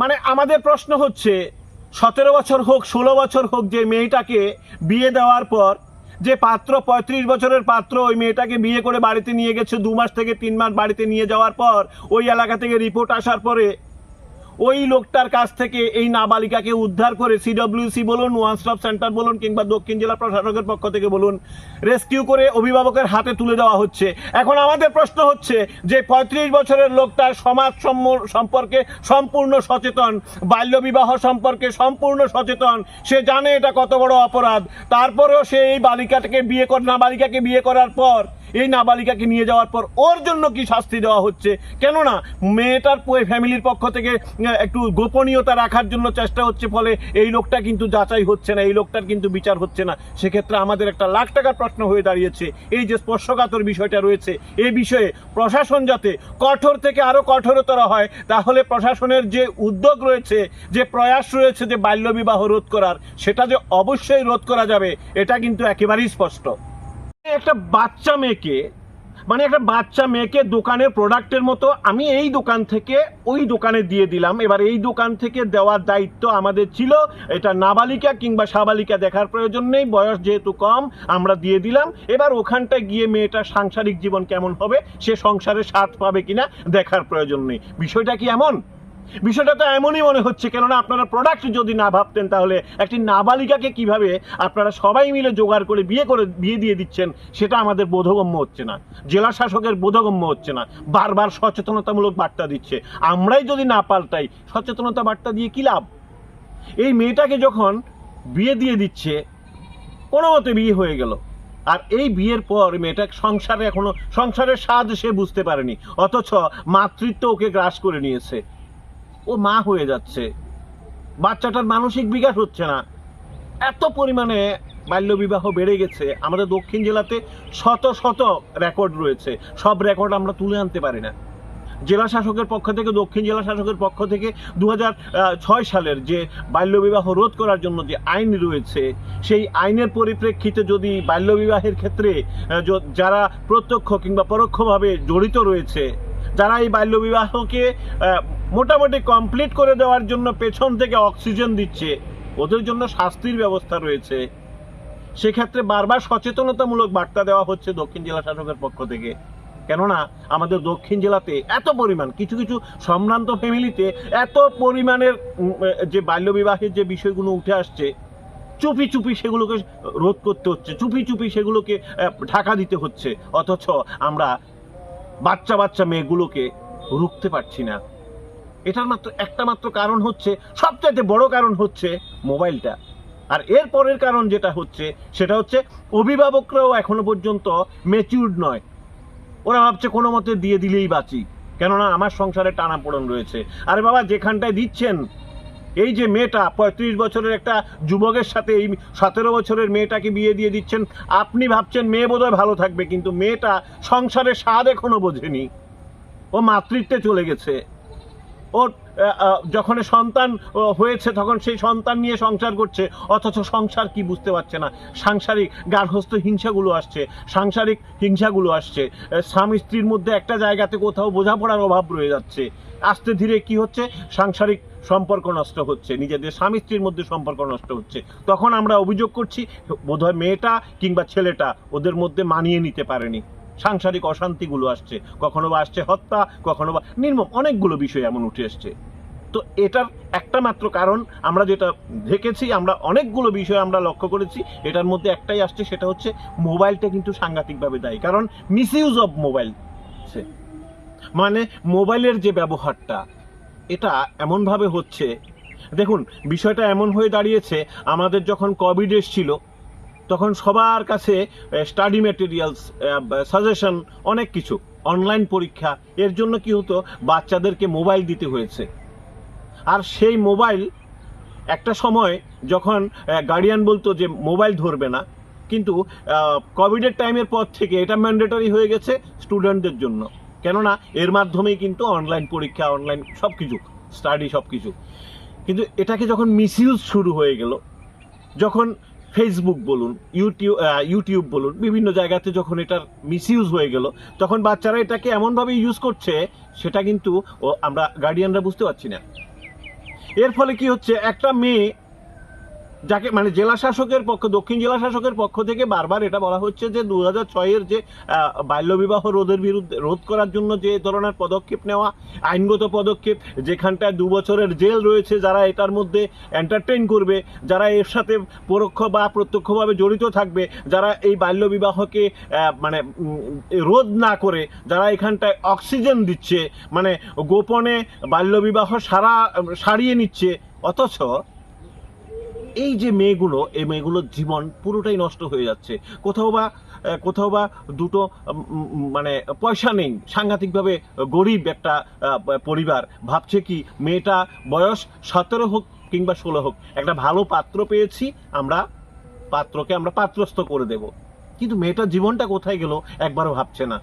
মানে আমাদের প্রশ্ন হচ্ছে, সতেরো বছর হোক, ষোলো বছর হোক যে মেয়েটাকে বিয়ে দেওয়ার পর, যে পাত্র পঁয়ত্রিশ বছরের পাত্র ওই মেয়েটাকে বিয়ে করে বাড়িতে নিয়ে গেছে, দু মাস থেকে তিন মাস বাড়িতে নিয়ে যাওয়ার পর, ওই এলাকা থেকে রিপোর্ট আসার পরে ওই লোকটার কাছ থেকে এই নাবালিকাকে উদ্ধার করে সিডব্লিউসি বলুন ওয়ান স্টপ সেন্টার বলুন, কিংবা দক্ষিণ জেলা প্রশাসকের পক্ষ থেকে বলুন রেস্কিউ করে অভিভাবকের হাতে তুলে দেওয়া হচ্ছে। এখন আমাদের প্রশ্ন হচ্ছে যে পঁয়ত্রিশ বছরের লোকটা সমাজ সম্পর্কে সম্পূর্ণ সচেতন, বাল্যবিবাহ সম্পর্কে সম্পূর্ণ সচেতন, সে জানে এটা কত বড় অপরাধ। তারপরেও সে এই বালিকাটাকে বিয়ে কর নাবালিকাকে বিয়ে করার পর, এই নাবালিকাকে নিয়ে যাওয়ার পর ওর জন্য কি শাস্তি দেওয়া হচ্ছে? কেননা, মেয়েটার ফ্যামিলির পক্ষ থেকে একটু গোপনীয়তা রাখার জন্য চেষ্টা হচ্ছে, ফলে এই লোকটা কিন্তু যাচাই হচ্ছে না, এই লোকটার কিন্তু বিচার হচ্ছে না। সেক্ষেত্রে আমাদের একটা লাখ টাকার প্রশ্ন হয়ে দাঁড়িয়েছে। এই যে স্পর্শকাতর বিষয়টা রয়েছে এই বিষয়ে প্রশাসন যাতে কঠোর থেকে আরও কঠোরতর হয়, তাহলে প্রশাসনের যে উদ্যোগ রয়েছে, যে প্রয়াস রয়েছে যে বাল্যবিবাহ রোধ করার, সেটা যে অবশ্যই রোধ করা যাবে, এটা কিন্তু একেবারেই স্পষ্ট। একটা বাচ্চা মেয়েকে মানে একটা বাচ্চা মেয়েকে দোকানের প্রোডাক্টের মতো আমি এই দোকান থেকে ওই দোকানে দিয়ে দিলাম। এবার এই দোকান থেকে দেওয়ার দায়িত্ব আমাদের ছিল। এটা নাবালিকা কিংবা সাবালিকা দেখার প্রয়োজন নেই, বয়স যেহেতু কম, আমরা দিয়ে দিলাম। এবার ওখানটা গিয়ে মেয়েটার সাংসারিক জীবন কেমন হবে, সে সংসারে স্বাদ পাবে কিনা দেখার প্রয়োজন নেই। বিষয়টা কি এমন? বিষয়টা তো এমনই মনে হচ্ছে, কেননা আপনারা প্রোডাক্ট যদি না ভাবতেন, তাহলে একটি নাবালিকাকে কীভাবে আপনারা সবাই মিলে জোগাড় করে বিয়ে করে, বিয়ে দিয়ে দিচ্ছেন, সেটা আমাদের বোধগম্য হচ্ছে না। জেলা শাসকের বোধগম্য হচ্ছে না। বারবার সচেতনতামূলক বার্তা দিচ্ছে। আমরাই যদি না পাল্টাই, সচেতনতা বার্তা দিয়ে কি লাভ? এই মেয়েটাকে যখন বিয়ে দিয়ে দিচ্ছে, কোনো মতে বিয়ে হয়ে গেল। আর এই বিয়ের পর মেয়েটা সংসারে এখনও, সংসারের স্বাদ সে বুঝতে পারেনি। অথচ মাতৃত্ব ওকে গ্রাস করে নিয়েছে। ও মা হয়ে যাচ্ছে। বাচ্চাটার মানসিক বিকাশ হচ্ছে না। এত পরিমাণে বাল্যবিবাহ বেড়ে গেছে। আমাদের দক্ষিণ জেলাতে শত শত রেকর্ড রয়েছে। সব রেকর্ড আমরা তুলে আনতে পারি না। জেলা শাসকের পক্ষ থেকে, দক্ষিণ জেলা শাসকের পক্ষ থেকে দু ছয় সালের যে বাল্যবিবাহ রোধ করার জন্য যে আইন রয়েছে, সেই আইনের পরিপ্রেক্ষিতে যদি বাল্যবিবাহের ক্ষেত্রে যারা প্রত্যক্ষ কিংবা পরোক্ষভাবে জড়িত রয়েছে যারা এই বাল্যবিবাহকে মোটামুটি কমপ্লিট করে দেওয়ার জন্য পেছন থেকে অক্সিজেন দিচ্ছে, ওদের জন্য শাস্তির ব্যবস্থা রয়েছে। সেক্ষেত্রে বারবার সচেতনতামূলক বার্তা দেওয়া হচ্ছে দক্ষিণ জেলা শাসকের পক্ষ থেকে। কেননা, আমাদের দক্ষিণ জেলাতে এত পরিমাণ, কিছু কিছু সম্ভ্রান্ত ফ্যামিলিতে এত পরিমাণের যে বাল্যবিবাহের যে বিষয়গুলো উঠে আসছে, চুপি চুপি সেগুলোকে রোধ করতে হচ্ছে, চুপি চুপি সেগুলোকে ঢাকা দিতে হচ্ছে। অথচ আমরা বাচ্চা বাচ্চা মেয়েগুলোকে রুখতে পারছি না। এটার মাত্র, একটা মাত্র কারণ হচ্ছে, সবচাইতে বড় কারণ হচ্ছে মোবাইলটা। আর এর পরের কারণ যেটা হচ্ছে, সেটা হচ্ছে অভিভাবকরাও এখনও পর্যন্ত মেচিউর্ড নয়। ওরা ভাবছে কোনো মতে দিয়ে দিলেই বাঁচি। কেননা আমার সংসারে টানাপোড়ন রয়েছে। আরে বাবা, যেখানটায় দিচ্ছেন এই যে মেয়েটা পঁয়ত্রিশ বছরের একটা যুবকের সাথে এই সতেরো বছরের মেয়েটাকে বিয়ে দিয়ে দিচ্ছেন, আপনি ভাবছেন মেয়ে বোধহয় ভালো থাকবে, কিন্তু মেয়েটা সংসারের স্বাদ এখনও বোঝেনি। ও মাতৃত্বে চলে গেছে। ওর যখন সন্তান হয়েছে, তখন সেই সন্তান নিয়ে সংসার করছে, অথচ সংসার কি বুঝতে পারছে না। সাংসারিক গার্হস্থ হিংসাগুলো আসছে, সাংসারিক হিংসাগুলো আসছে। স্বামী স্ত্রীর মধ্যে একটা জায়গাতে কোথাও বোঝাপড়ার অভাব রয়ে যাচ্ছে। আস্তে ধীরে কি হচ্ছে? সাংসারিক সম্পর্ক নষ্ট হচ্ছে, নিজেদের স্বামী স্ত্রীর মধ্যে সম্পর্ক নষ্ট হচ্ছে। তখন আমরা অভিযোগ করছি, বোধহয় মেয়েটা কিংবা ছেলেটা ওদের মধ্যে মানিয়ে নিতে পারেনি। সাংসারিক অশান্তিগুলো আসছে, কখনো বা আসছে হত্যা, কখনো বা নির্মম, অনেকগুলো বিষয় এমন উঠে আসছে তো এটার একটা মাত্র কারণ, আমরা যেটা দেখেছি, আমরা অনেকগুলো বিষয় আমরা লক্ষ্য করেছি, এটার মধ্যে একটাই আসছে, সেটা হচ্ছে মোবাইলটা কিন্তু সাংঘাতিকভাবে দায়ী। কারণ মিসইউজ অফ মোবাইল মানে মোবাইলের যে ব্যবহারটা, এটা এমনভাবে হচ্ছে, দেখুন, বিষয়টা এমন হয়ে দাঁড়িয়েছে, আমাদের যখন কোভিড এসছিল তখন সবার কাছে স্টাডি ম্যাটেরিয়ালস সাজেশন অনেক কিছু। অনলাইন পরীক্ষা, এর জন্য কি হতো, বাচ্চাদেরকে মোবাইল দিতে হয়েছে। আর সেই মোবাইল একটা সময় যখন গার্ডিয়ান বলতো যে মোবাইল ধরবে না, কিন্তু কোভিডের টাইমের পর থেকে এটা ম্যান্ডেটরি হয়ে গেছে স্টুডেন্টদের জন্য। কেননা, এর মাধ্যমেই কিন্তু অনলাইন পরীক্ষা অনলাইন সব কিছু স্টাডি সব কিছু কিন্তু এটাকে যখন মিসইউজ শুরু হয়ে গেল, যখন ফেসবুক বলুন ইউটিউব ইউটিউব বলুন, বিভিন্ন জায়গাতে যখন এটার মিসইউজ হয়ে গেল, তখন বাচ্চারা এটাকে এমনভাবে ইউজ করছে, সেটা কিন্তু আমরা গার্ডিয়ানরা বুঝতে পারছি না। এর ফলে কি হচ্ছে, একটা মেয়ে যাকে মানে জেলা শাসকের পক্ষ, দক্ষিণ জেলা শাসকের পক্ষ থেকে বারবার এটা বলা হচ্ছে যে দু হাজার ছয়ের যে বাল্যবিবাহ রোধের বিরুদ্ধে, রোধ করার জন্য যে ধরনের পদক্ষেপ নেওয়া, আইনগত পদক্ষেপ, যেখানটায় দু বছরের জেল রয়েছে, যারা এটার মধ্যে এন্টারটেইন করবে, যারা এর সাথে পরোক্ষ বা প্রত্যক্ষভাবে জড়িত থাকবে, যারা এই বাল্যবিবাহকে মানে রোধ না করে, যারা এখানটায় অক্সিজেন দিচ্ছে মানে গোপনে বাল্যবিবাহ সারা, সারিয়ে নিচ্ছে, অথচ এই যে মেয়েগুলো, এই মেয়েগুলোর জীবন পুরোটাই নষ্ট হয়ে যাচ্ছে। কোথাও বা কোথাও বা দুটো মানে পয়সা নেই। সাংঘাতিকভাবে গরিব একটা পরিবার। ভাবছে কি, মেয়েটা বয়স সতেরো হোক কিংবা ষোলো হোক, একটা ভালো পাত্র পেয়েছি, আমরা পাত্রকে আমরা পাত্রস্থ করে দেব। কিন্তু মেয়েটার জীবনটা কোথায় গেল একবারও ভাবছে না।